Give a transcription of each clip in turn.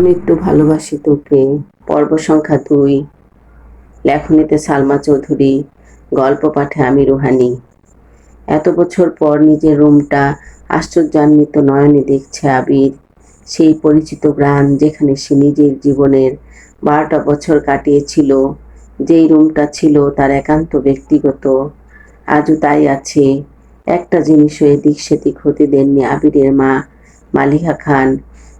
আমি একটু ভালোবাসি তোকে। পর্ব সংখ্যা দুই। লেখনীতে সালমা চৌধুরী, গল্প পাঠে আমি রুহানি। এত বছর পর নিজের রুমটা আশ্চর্যান্বিত নয়নে দেখছে আবির। সেই পরিচিত গ্রাম যেখানে সে নিজের জীবনের বারোটা বছর কাটিয়েছিল, যেই রুমটা ছিল তার একান্ত ব্যক্তিগত। আজও তাই আছে। একটা জিনিসও এদিক সেদিক হতে দেননি আবিরের মা, মালিহা খান।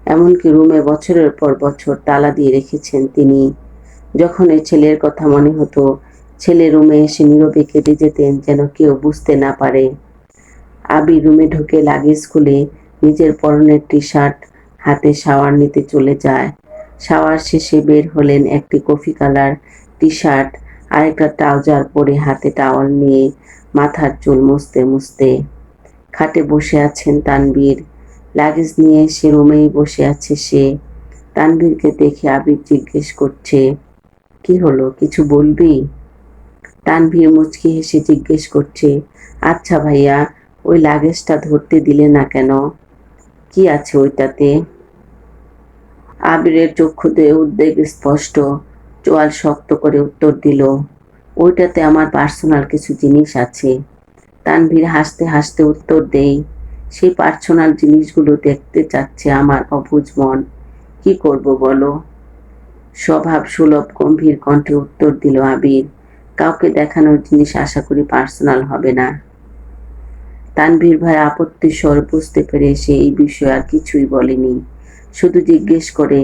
এমনকি রুমে বছরের পর বছর তালা দিয়ে রেখেছেন তিনি। যখন এই ছেলের কথা মনে হতো, ছেলে রুমে এসে নীরবে কেটে যেতেন যেন কেউ বুঝতে না পারে। আবি রুমে ঢুকে লাগেজ খুলে নিজের পরনের টি শার্ট হাতে শাওয়ার নিতে চলে যায়। শাওয়ার শেষে বের হলেন একটি কফি কালার টি শার্ট আর একটা ট্রাউজার পরে হাতে টাওয়াল নিয়ে মাথার চুল মুছতে মুছতে। খাটে বসে আছেন তানবীর লাগেজ নিয়ে সে রুমেই বসে আছে সে। তানভীরকে দেখে আবির জিজ্ঞেস করছে, কি হলো? কিছু বলবি? তানভীর মুচকি হেসে জিজ্ঞেস করছে আচ্ছা ভাইয়া, ওই লাগেজটা ধরতে দিলে না কেন? কি আছে ওইটাতে? আবিরের চক্ষুতে উদ্বেগ স্পষ্ট, চোয়াল শক্ত করে উত্তর দিল, ওইটাতে আমার পার্সোনাল কিছু জিনিস আছে। তানভীর হাসতে হাসতে উত্তর দেই সেই পার্সোনাল জিনিসগুলো দেখতে চাচ্ছে আমার অবুঝ মন। কি করব বলো? স্বভাব সুলভ গম্ভীর কণ্ঠে উত্তর দিল আবির, কাউকে দেখানোর জিনিস আশা করি পার্সোনাল হবে না। তানভীর ভাই আপত্তি স্বর বুঝতে পেরে সে এই বিষয়ে আর কিছুই বলেনি, শুধু জিজ্ঞেস করে,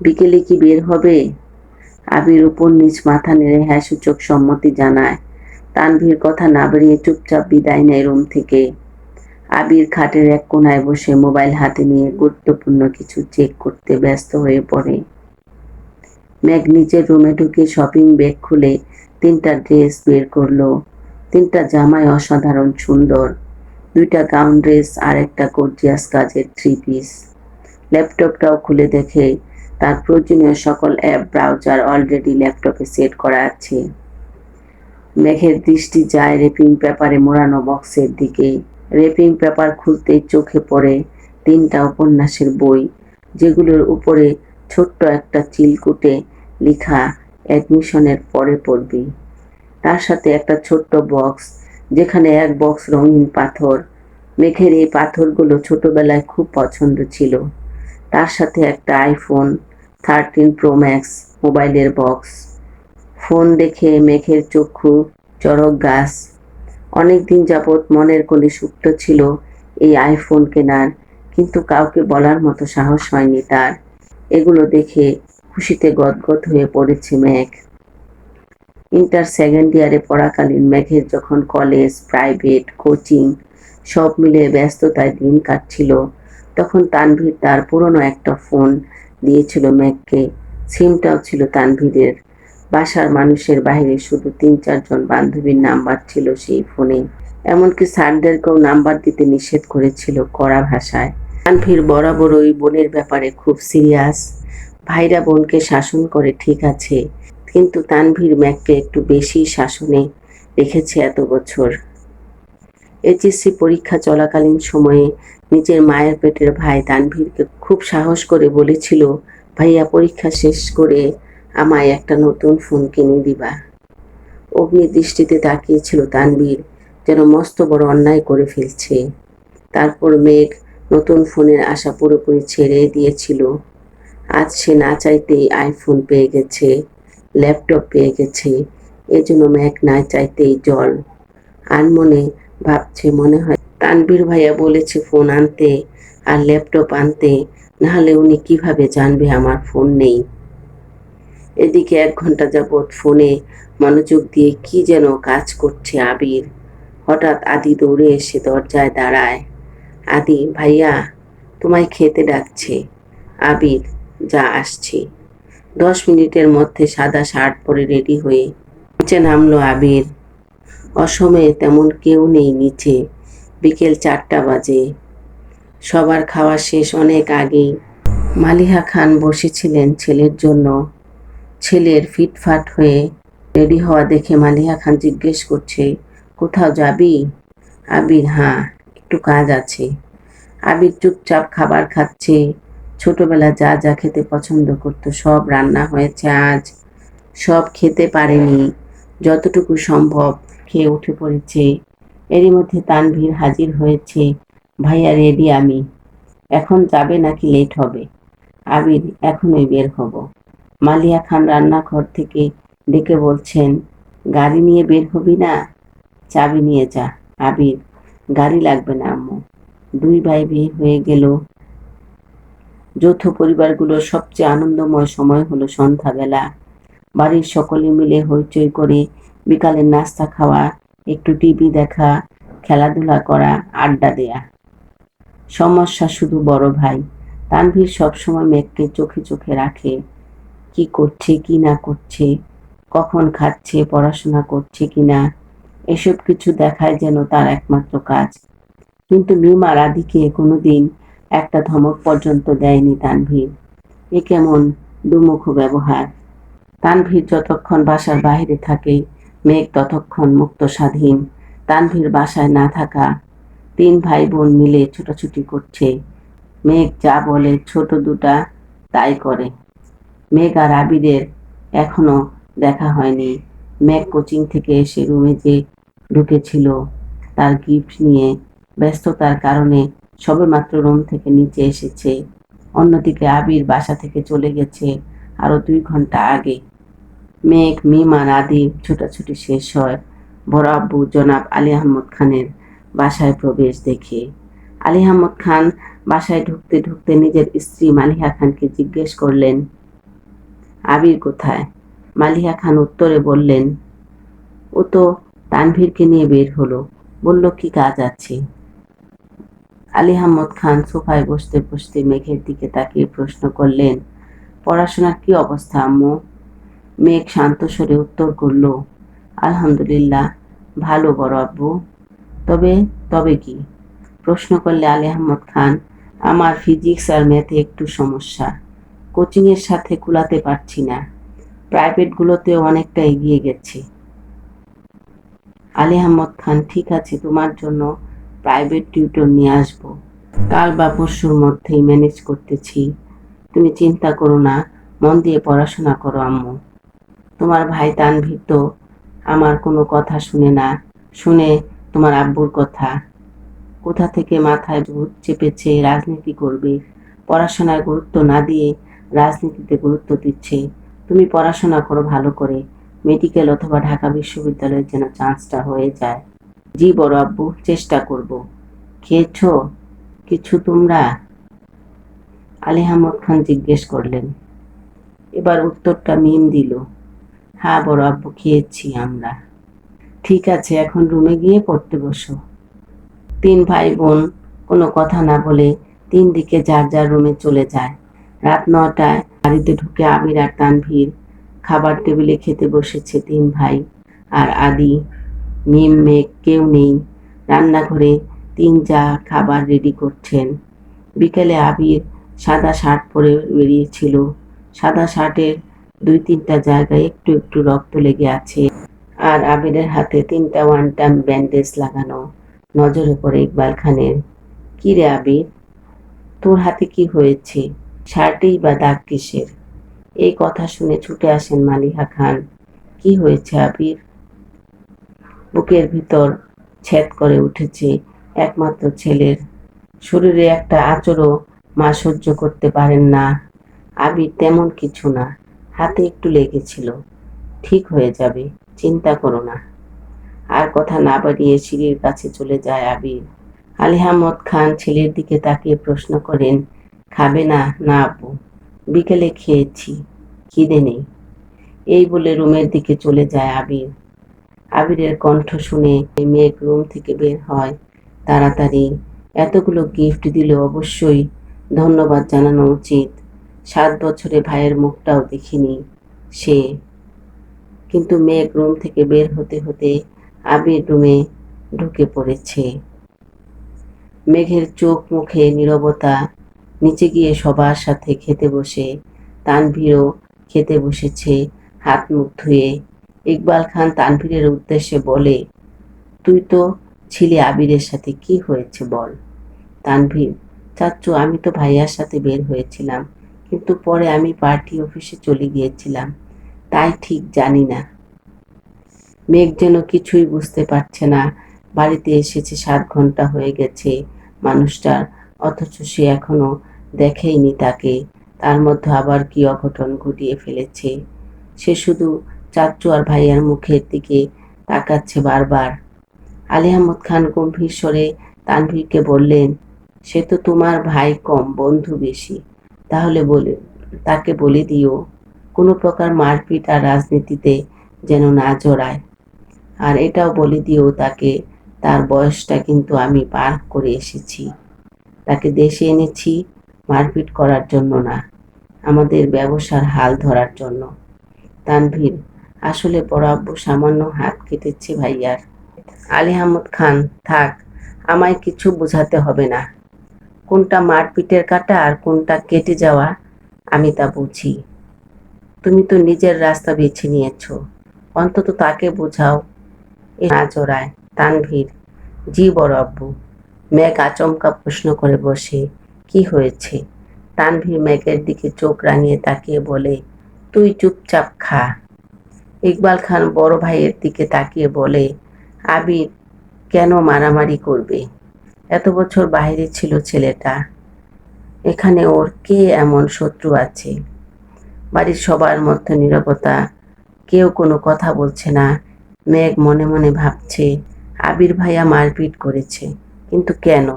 বিকেলে কি বের হবে? আবির উপর নিচ মাথা নেড়ে হ্যাঁ সূচক সম্মতি জানায়। তানভীর কথা না বেরিয়ে চুপচাপ বিদায় নেয় রুম থেকে। আবির খাটের এক কোনায় বসে মোবাইল হাতে নিয়ে গুরুত্বপূর্ণ কিছু চেক করতে ব্যস্ত হয়ে পড়ে। ম্যাগ নিজের রুমে ঢুকে শপিং ব্যাগ খুলে তিনটা ড্রেস বের করল। তিনটা জামাই অসাধারণ সুন্দর। দুইটা গাউন ড্রেস আর একটা গর্জিয়াস কাজের থ্রি পিস ল্যাপটপটাও খুলে দেখে তার প্রয়োজনীয় সকল অ্যাপ ব্রাউজার অলরেডি ল্যাপটপে সেট করা আছে। মেঘের দৃষ্টি যায় রেপিং পেপারে মোড়ানো বক্সের দিকে। রেপিং পেপার খুলতেই চোখে পড়ে তিনটা উপন্যাসের বই, যেগুলোর উপরে ছোট্ট একটা চিলকুটে লেখা অ্যাডমিশনের পরে পড়বি। তার সাথে একটা ছোট্ট বক্স, যেখানে এক বক্স রঙিন পাথর। মেঘের এই পাথরগুলো ছোটবেলায় খুব পছন্দ ছিল। তার সাথে একটা আইফোন থার্টিন প্রো ম্যাক্স মোবাইলের বক্স। ফোন দেখে মেঘের চক্ষু চরক গাছ অনেকদিন যাবৎ মনের কোণে সুপ্ত ছিল এই আইফোন কেনার, কিন্তু কাউকে বলার মতো সাহস হয়নি তার। এগুলো দেখে খুশিতে গদগদ হয়ে পড়েছে মেঘ। ইন্টার সেকেন্ড ইয়ারে পড়াকালীন মেঘের যখন কলেজ, প্রাইভেট, কোচিং সব মিলে ব্যস্ততায় দিন কাটছিল, তখন তানভীর তার পুরনো একটা ফোন দিয়েছিল মেঘকে। সিমটাও ছিল তানভীরের। বাসার মানুষের বাইরে শুধু তিন, চারজন বান্ধবীর নাম্বার ছিল সেই ফোনে। এমনকি স্যারদেরকেও নাম্বার দিতে নিষেধ করেছিল কড়া ভাষায়। তানভীর বরাবর ওই বোনের ব্যাপারে খুব সিরিয়াস। ভাইরা বোনকে শাসন করে ঠিক আছে, কিন্তু তানভীর ম্যাককে একটু বেশি শাসনে রেখেছে এত বছর। এইচএসসি পরীক্ষা চলাকালীন সময়ে নিজের মায়ের পেটের ভাই তানভীরকে খুব সাহস করে বলেছিল, ভাইয়া, পরীক্ষা শেষ করে আমায় একটা নতুন ফোন কিনে দিবা। অগ্নি দৃষ্টিতে তাকিয়েছিল তানবীর, যেন মস্ত বড় অন্যায় করে ফেলছে। তারপর মেঘ নতুন ফোনের আশা পুরোপুরি ছেড়ে দিয়েছিল। আজ সে না চাইতেই আইফোন পেয়ে গেছে ল্যাপটপ পেয়ে গেছে এজন্য ম্যাক না চাইতেই জল। আর মনে ভাবছে মনে হয় তানবীর ভাইয়া বলেছে ফোন আনতে আর ল্যাপটপ আনতে, নাহলে উনি কীভাবে জানবে আমার ফোন নেই। এদিকে এক ঘণ্টা যাবৎ ফোনে মনোযোগ দিয়ে কি যেন কাজ করছে আবির। হঠাৎ আদি দৌড়ে এসে দরজায় দাঁড়ায়। আদি, ভাইয়া, তোমায় খেতে ডাকছে। আবির, যা, আসছি। দশ মিনিটের মধ্যে সাদা শার্ট পরে রেডি হয়ে নিচে নামলো আবির। অসময়ে তেমন কেউ নেই নিচে, বিকেল চারটা বাজে। সবার খাওয়া শেষ অনেক আগেই। মালিহা খান বসেছিলেন ছেলের জন্য। ছেলের ফিটফাট হয়ে রেডি হওয়া দেখে মালিহা খান জিজ্ঞেস করছে, কোথাও যাবি? আবির হ্যাঁ একটু কাজ আছে। আবির চুপচাপ খাবার খাচ্ছে। ছোটবেলা যা যা খেতে পছন্দ করতো সব রান্না হয়েছে আজ। সব খেতে পারেনি। যতটুকু সম্ভব খেয়ে উঠে পড়েছে। এরই মধ্যে তানভীর হাজির হয়েছে। ভাইয়া, রেডি আমি। এখন যাবে নাকি লেট হবে? আবির, এখনই বের হব। মালিয়া খান রান্নাঘর থেকে ডেকে বলছেন, গাড়ি নিয়ে বের হবি না? চাবি নিয়ে যা, আবির। গাড়ি লাগবে না, আম্মু। দুই ভাই বিয়ে হয়ে গেল। যৌথ পরিবারগুলোর সবচেয়ে আনন্দময় সময় হলো সন্ধ্যাবেলা। বাড়ির সকলে মিলে হইচই করে বিকালের নাস্তা খাওয়া, একটু টিভি দেখা, খেলাধুলা করা, আড্ডা দেয়া। সমস্যা শুধু বড় ভাই। তানভীর সবসময় মেঘকে চোখে চোখে রাখে। কি করছে, কি না করছে, কখন খাচ্ছে, পড়াশোনা করছে কি না এসব কিছু দেখায় যেন তার একমাত্র কাজ। কিন্তু মিমা রাধিকে কোনোদিন একটা ধমক পর্যন্ত দেয়নি তানভীর। এ কেমন দুমুখ ব্যবহার। তানভীর যতক্ষণ বাসার বাইরে থাকে, মেঘ ততক্ষণ মুক্ত স্বাধীন। তানভীর বাসায় না থাকা তিন ভাই বোন মিলে ছোটাছুটি করছে। মেঘ যা বলে, ছোট দুটা তাই করে। মেঘ আর আবিরের এখনও দেখা হয়নি। মেঘ কোচিং থেকে এসে রুমে যে ঢুকেছিল, তার গিফট নিয়ে ব্যস্ততার কারণে সবেমাত্র রুম থেকে নিচে এসেছে। অন্যদিকে আবির বাসা থেকে চলে গেছে আরও দুই ঘণ্টা আগে। মেঘ মিমান আদি ছোটাছুটি শেষ হয় বড় আব্বু জনাব আলী আহমদ খানের বাসায় প্রবেশ দেখে। আলী আহমদ খান বাসায় ঢুকতে ঢুকতে নিজের স্ত্রী মালিহা খানকে জিজ্ঞেস করলেন আবির কোথায়? মালিহা খান উত্তরে বললেন, ও তো তানভীরকে নিয়ে বের হলো। বলল, কি কাজ আছে? আলী আহমদ খান সোফায় বসতে বসতে মেঘের দিকে তাকিয়ে প্রশ্ন করলেন, পড়াশোনার কি অবস্থা আম্মু? মেঘ শান্ত স্বরে উত্তর করল, আলহামদুলিল্লাহ, ভালো বড় আব্বু। তবে তবে কি? প্রশ্ন করলে আলী আহমদ খান, আমার ফিজিক্স আর ম্যাথে একটু সমস্যা। কোচিংয়ের সাথে কুলাতে পারছি না। প্রাইভেট প্রাইভেটগুলোতেও অনেকটা এগিয়ে গেছে। আলী আহমদ খান, ঠিক আছে, তোমার জন্য প্রাইভেট টিউটর নিয়ে আসব। কাল বা পরশুর মধ্যেই ম্যানেজ করতেছি। তুমি চিন্তা করো না, মন দিয়ে পড়াশোনা করো আম্মু। তোমার ভাই তানভীর তো আমার কোনো কথা শুনে না, শুনে তোমার আব্বুর কথা। কোথা থেকে মাথায় ভূত চেপেছে, রাজনীতি করবে, পড়াশোনার গুরুত্ব না দিয়ে রাজনীতিতে গুরুত্ব দিচ্ছে। তুমি পড়াশোনা করো ভালো করে। মেডিকেল অথবা ঢাকা বিশ্ববিদ্যালয়ের যেন চান্সটা হয়ে যায়। জি বড় আব্বু, চেষ্টা করব। খেয়েছ? কিছু তোমরা? আলী আহমদ খান জিজ্ঞেস করলেন। এবার উত্তরটা মিম দিল। হ্যাঁ বড় আব্বু, খেয়েছি আমরা। ঠিক আছে, এখন রুমে গিয়ে পড়তে বসো। তিন ভাই বোন, কোনো কথা না বলে তিন দিকে যার যার রুমে চলে যায়। রাত নটায় বাড়িতে ঢুকে আবির আর তানভীর খাবার টেবিলে খেতে বসেছে তিন ভাই আর আদি, মিম, মেঘ, কেউ নেই। রান্নাঘরে তিন চা খাবার রেডি করছেন। বিকেলে আবির সাদা শার্ট পরে বেরিয়েছিল। সাদা শার্টের দুই তিনটা জায়গায় একটু একটু রক্ত লেগে আছে। আর আবিরের হাতে তিনটা ওয়ান টাইম ব্যান্ডেজ লাগানো। নজরে পড়ে ইকবাল খানের। কি রে আবির? তোর হাতে কি হয়েছে? শার্টেই বা দাগ কিসের? এই কথা শুনে ছুটে আসেন মালিহা খান। কি হয়েছে আবির? বুকের ভিতর ছেদ করে উঠেছে একমাত্র ছেলের। শরীরে একটা আচরও মা সহ্য করতে পারেন না। আবির তেমন কিছু না, হাতে একটু লেগেছিল। ঠিক হয়ে যাবে, চিন্তা করো না। আর কথা না বাড়িয়ে সিঁড়ির কাছে চলে যায় আবির। আলী আহমদ খান ছেলের দিকে তাকিয়ে প্রশ্ন করেন খাবে না না আপু। বিকেলে খেয়েছি, খিদে নেই। এই বলে রুমের দিকে চলে যায় আবির। আবিরের কণ্ঠ শুনে মেঘ রুম থেকে বের হয় তাড়াতাড়ি। এতগুলো গিফট দিলে অবশ্যই ধন্যবাদ জানানো উচিত। সাত বছরে ভাইয়ের মুখটাও দেখিনি সে। কিন্তু মেঘ রুম থেকে বের হতে হতে আবির রুমে ঢুকে পড়েছে। মেঘের চোখ মুখে নীরবতা নিচে গিয়ে সবার সাথে খেতে বসে, তানভীরও খেতে বসেছে, হাত মুখ ধুয়ে। ইকবাল খান তানভীরের উদ্দেশ্যে বলে, তুই তো ছিলি আবিরের সাথে, কি হয়েছে বল? তানভীর চাচ্চু আমি তো ভাইয়ার সাথে বের হয়েছিলাম, কিন্তু পরে আমি পার্টি অফিসে চলে গিয়েছিলাম, তাই ঠিক জানি না। মেঘ যেন কিছুই বুঝতে পারছে না, বাড়িতে এসেছে, সাত ঘণ্টা হয়ে গেছে, মানুষটার, অথচ সে এখনও দেখেইনি তাকে। তার মধ্যে আবার কি অঘটন ঘটিয়ে ফেলেছে? সে শুধু চাচ্চু আর ভাইয়ার মুখের দিকে তাকাচ্ছে বারবার। আলী আহমদ খান গম্ভীর স্বরে তানভীরকে বললেন, সে তো তোমার ভাই কম, বন্ধু বেশি। তাহলে বলে, তাকে বলে দিও, কোনো প্রকার মারপিট আর রাজনীতিতে যেন না জড়ায়। আর এটাও বলে দিও তাকে, তার বয়সটা কিন্তু আমি পার করে এসেছি। তাকে দেশে এনেছি মারপিট করার জন্য না, আমাদের ব্যবসার হাল ধরার জন্য। তানভীর, আসলে বড় আব্বু সামান্য হাত কেটেছে ভাইয়ার। আলী আহমদ খান, থাক, আমায় কিছু বোঝাতে হবে না। কোনটা মারপিটের কাটা আর কোনটা কেটে যাওয়া, আমি তা বুঝি। তুমি তো নিজের রাস্তা বেছে নিয়েছ। অন্তত তাকে বোঝাও। এ না জোড়ায়, তানভীর, জি বড় আব্বু। মেঘ আচমকা প্রশ্ন করে বসে। কি হয়েছে? তানভীর মেঘের দিকে চোখ রাঙিয়ে তাকিয়ে বলে, তুই চুপচাপ খা। ইকবাল খান বড় ভাইয়ের দিকে তাকিয়ে বলে আবির কেন মারামারি করবে? এত বছর বাইরে ছিল ছেলেটা। এখানে ওর কে এমন শত্রু আছে? বাড়ির সবার মধ্যে নীরবতা। কেউ কোনো কথা বলছে না। মেঘ মনে মনে ভাবছে, আবির ভাইয়া মারপিট করেছে। কিন্তু কেন?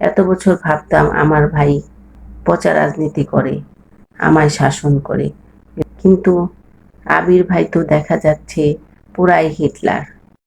এত বছর ভাবতাম আমার ভাই পচা রাজনীতি করে, আমায় শাসন করে। কিন্তু আবির ভাই তো দেখা যাচ্ছে পুরাই হিটলার।